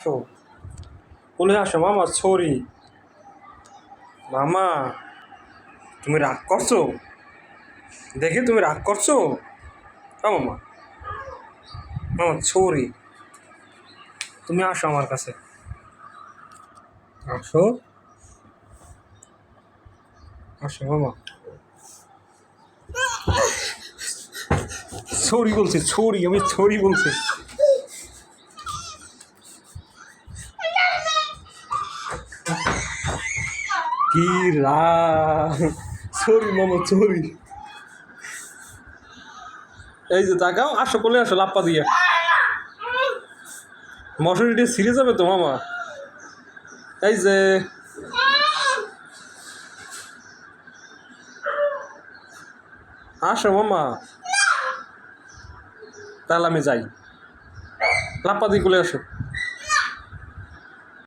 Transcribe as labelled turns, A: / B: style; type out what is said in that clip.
A: আসো বলে, আসো মামা, সরি। মামা, তুমি রাগ করছ? দেখি তুমি রাগ করছ? ও মামা। মামা, সরি। তুমি আসো আমার কাছে। আসো। আসো, মামা। ছড়ি বলছি ছড়ি আমি ছড়ি বলছি। কি রা সরি, মামা, সরি। এই যে তাকাও আসো কোলে আসো, লাপ্পা দিয়ে। মশারিটি ছিঁড়ে যাবে তো, মামা? এই যে। আসো, মামা। তাহলে আমি যাই। লাপ্পা দিয়ে কোলে আসো।